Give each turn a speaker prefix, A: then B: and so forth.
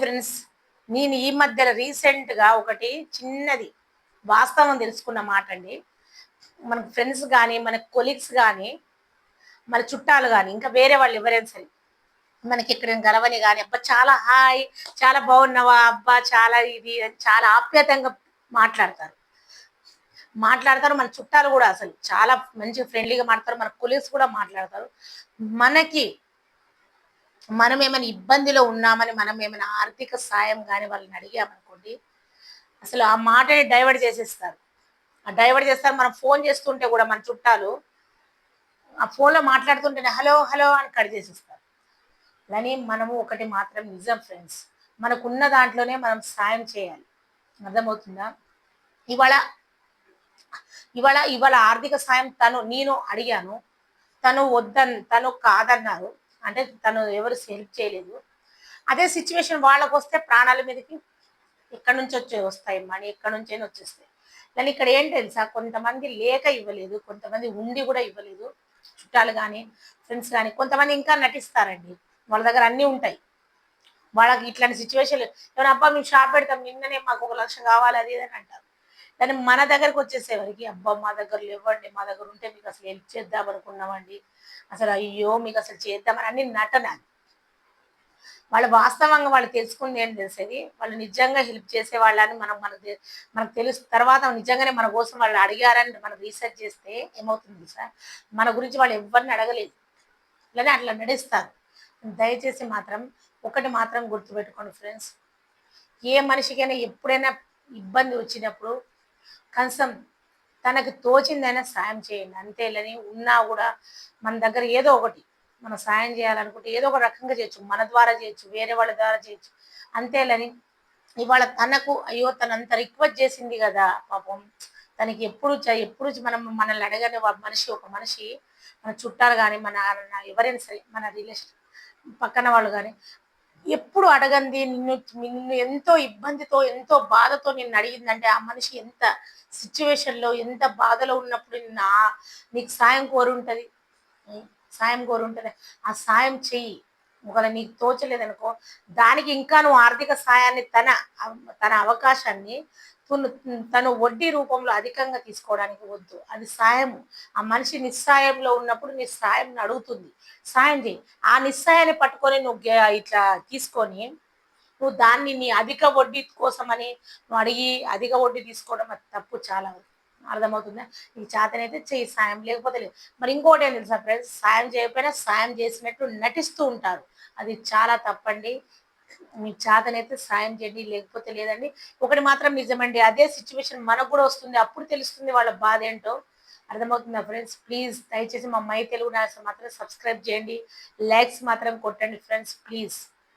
A: Friends నేను ఈ మధ్యలో రీసెంట్గా ఒకటి చిన్నది వాస్తవం తెలుసుకున్న మాట అండి. మన ఫ్రెండ్స్ కానీ మన కొలీగ్స్ కానీ మన చుట్టాలు కానీ ఇంకా వేరే వాళ్ళు ఎవరైనా సరే మనకి ఇక్కడ గలవని కానీ అబ్బా చాలా హాయ్ చాలా బాగున్నావా అబ్బా చాలా ఇది అని చాలా ఆప్యాయతంగా మాట్లాడతారు. మాట్లాడతారు మన చుట్టాలు కూడా అసలు చాలా మంచి ఫ్రెండ్లీగా మాట్లాడతారు మన కొలీగ్స్ కూడా మాట్లాడతారు. మనకి మనం ఏమైనా ఇబ్బందిలో ఉన్నామని మనం ఏమైనా ఆర్థిక సాయం కానీ వాళ్ళని అడిగామనుకోండి అసలు ఆ మాటని డైవర్ట్ చేసేస్తారు. ఆ డైవర్ట్ చేస్తారు. మనం ఫోన్ చేస్తుంటే కూడా మన చుట్టాలు ఆ ఫోన్లో మాట్లాడుతుంటేనే హలో హలో అని కట్ చేసేస్తారు. కానీ మనము ఒకటి మాత్రం నిజం ఫ్రెండ్స్ మనకున్న దాంట్లోనే మనం సాయం చేయాలి. అర్థమవుతుందా? ఇవాళ ఇవాళ ఇవాళ ఆర్థిక సాయం తను నేను అడిగాను. తను వద్దన్ తను కాదన్నారు. అంటే తను ఎవరు హెల్ప్ చేయలేదు. అదే సిచ్యువేషన్ వాళ్ళకు వస్తే ప్రాణాల మీదకి ఎక్కడి నుంచి వచ్చే వస్తాయి మనీ ఎక్కడి నుంచైనా వచ్చేస్తాయి. కానీ ఇక్కడ ఏం తెలుసా? కొంతమంది లేక ఇవ్వలేదు కొంతమంది ఉండి కూడా ఇవ్వలేదు. చుట్టాలు కానీ ఫ్రెండ్స్ కానీ కొంతమంది ఇంకా నటిస్తారండి. వాళ్ళ దగ్గర అన్నీ ఉంటాయి. వాళ్ళకి ఇట్లాంటి సిచ్యువేషన్ ఏమైనా అబ్బా మేము షాప్ పెడతాం నిన్ననే మాకు ఒక లక్ష కావాలి అది అని అంటారు. కానీ మన దగ్గరకు వచ్చేసేవరికి అబ్బా మా దగ్గర లేవండి మా దగ్గర ఉంటే మీకు అసలు హెల్ప్ చేద్దాం అనుకున్నామండి. అసలు అయ్యో మీకు అసలు చేద్దామని అన్ని నటన వాళ్ళు వాస్తవంగా వాళ్ళు తెలుసుకుంది ఏం తెలిసేది? వాళ్ళు నిజంగా హెల్ప్ చేసే వాళ్ళని మనం మనకు మనకు తెలుసు. తర్వాత నిజంగానే మన కోసం వాళ్ళు అడిగారని మనం రీసెర్చ్ చేస్తే ఏమవుతుంది సార్ మన గురించి వాళ్ళు ఎవరిని అడగలేదు. ఇలానే అట్లా నడుస్తారు. దయచేసి మాత్రం ఒకటి మాత్రం గుర్తుపెట్టుకోండి ఫ్రెండ్స్. ఏ మనిషికైనా ఎప్పుడైనా ఇబ్బంది వచ్చినప్పుడు కనీసం తనకు తోచిందైనా సాయం చేయండి. అంతేలని ఉన్నా కూడా మన దగ్గర ఏదో ఒకటి మనం సాయం చేయాలనుకుంటే ఏదో ఒక రకంగా చేయొచ్చు. మన ద్వారా చేయొచ్చు వేరే వాళ్ళ ద్వారా చేయొచ్చు. అంతేలని ఇవాళ తనకు అయ్యో తనంత అంత రిక్వెస్ట్ చేసింది కదా పాపం. తనకి ఎప్పుడు ఎప్పుడు మనం మనల్ని అడగని మనిషి ఒక మనిషి మన చుట్టాలు కానీ మన ఎవరైనా సరే మన రిలేషన్ పక్కన వాళ్ళు కానీ ఎప్పుడు అడగంది? నిన్ను నిన్ను ఎంతో ఇబ్బందితో ఎంతో బాధతో నిన్ను అడిగిందంటే ఆ మనిషి ఎంత సిచ్యువేషన్లో ఎంత బాధలో ఉన్నప్పుడు నిన్న నీకు సాయం కోరుంటది? సాయం కోరుంటది. ఆ సాయం చెయ్యి. ఒకవేళ నీకు తోచలేదనుకో దానికి ఇంకా నువ్వు ఆర్థిక సాయాన్ని తన తన అవకాశాన్ని తను తను వడ్డీ రూపంలో అధికంగా తీసుకోవడానికి వద్దు. అది సాయము. ఆ మనిషి నిస్సాయంలో ఉన్నప్పుడు నీ సాయం అడుగుతుంది సాయం చేయి ఆ నిస్సాయాన్ని పట్టుకొని నువ్వు ఇట్లా తీసుకొని నువ్వు దాన్ని నీ అధిక వడ్డీ కోసమని నువ్వు అడిగి అధిక వడ్డీ తీసుకోవడం అది తప్పు చాలా అర్థమవుతుందా? నీకు చేతనైతే చేయి సాయం లేకపోతే లేదు. మరి ఇంకోటి ఏం తెలుసా ఫ్రెండ్స్ సాయం చేయకపోయినా సాయం చేసినట్టు నటిస్తూ ఉంటారు. అది చాలా తప్పండి. మీ చేతనైతే సాయం చేయండి లేకపోతే లేదండి. ఒకటి మాత్రం నిజమండి. అదే సిచ్యువేషన్ మనకు కూడా వస్తుంది. అప్పుడు తెలుస్తుంది వాళ్ళ బాధ ఏంటో. అర్థమవుతుందా ఫ్రెండ్స్ ప్లీజ్ దయచేసి మా మై తెలుగు న్యాసం మాత్రం సబ్స్క్రైబ్ చేయండి. లైక్స్ మాత్రం కొట్టండి ఫ్రెండ్స్ ప్లీజ్